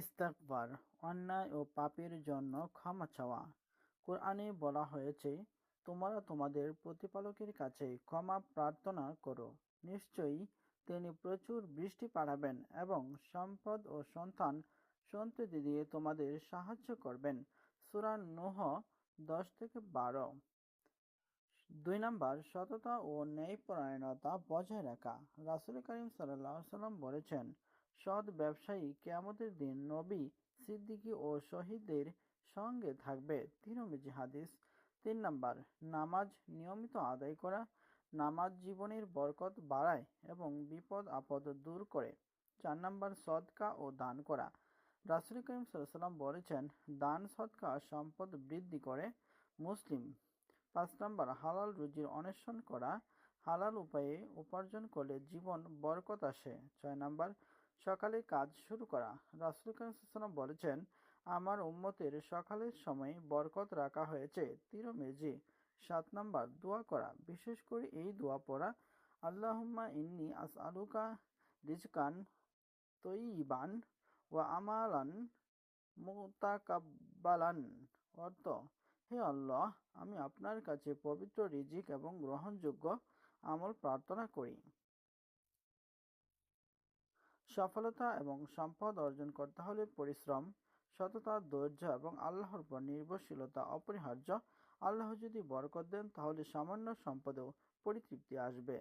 ইস্তেগফার, অন্যায় ও পাপের জন্য ক্ষমা চাওয়া। কুরআনে বলা হয়েছে, তোমরা তোমাদের প্রতিপালকের কাছে ক্ষমা প্রার্থনা করো। নিশ্চয়ই তিনি প্রচুর বৃষ্টি পাঠাবেন এবং সম্পদ ও সন্তান সন্ততি দিয়ে তোমাদের সাহায্য করবেন। সূরা নূহ দশ থেকে বারো। দুই নম্বর সততা ও ন্যায়পরায়ণতা বজায় রাখা। রাসুল কারীম আলাইহি বলেছেন, সৎ ব্যবসায়ী কেয়ামতের দিন নবী, সিদ্দিকী ও শহীদদের সঙ্গে থাকবে। তিরমিজি হাদিস। তিন নাম্বার নামাজ নিয়মিত আদায় করা। নামাজ জীবনের বরকত বাড়ায় এবং বিপদ আপদ দূর করে। চার নাম্বার সদকা ও দান করা। রাসূল করিম সাল্লাল্লাহু বলেছেন, দান সদকা সম্পদ বৃদ্ধি করে। মুসলিম। পাঁচ নাম্বার হালাল রুজির অন্বেষণ করা। হালাল উপায়ে উপার্জন করলে জীবন বরকত আসে। ছয় নাম্বার সকালে কাজ শুরু করা। রাসূল করিম বলেছেন, আমার উম্মতের সকালের সময় বরকত রাখা হয়েছে। তিরমিজি। সাত নম্বর দোয়া করা। বিশেষ করে এই দোয়া পড়া, আল্লাহুম্মা ইন্নী আসআলুকা রিজকান তয়্যিবান ওয়া আমালান মুতাকাব্বালান। অর্থ, হে আল্লাহ, আমি আপনার কাছে পবিত্র রিজিক এবং গ্রহণযোগ্য আমল প্রার্থনা করি। সফলতা এবং সম্পদ অর্জন করতে হলে পরিশ্রম, সততা, ধৈর্য এবং আল্লাহর উপর নির্ভরশীলতা অপরিহার্য। আল্লাহ যদি বরকত দেন তাহলে সামান্য সম্পদেও পরিতৃপ্তি আসবে।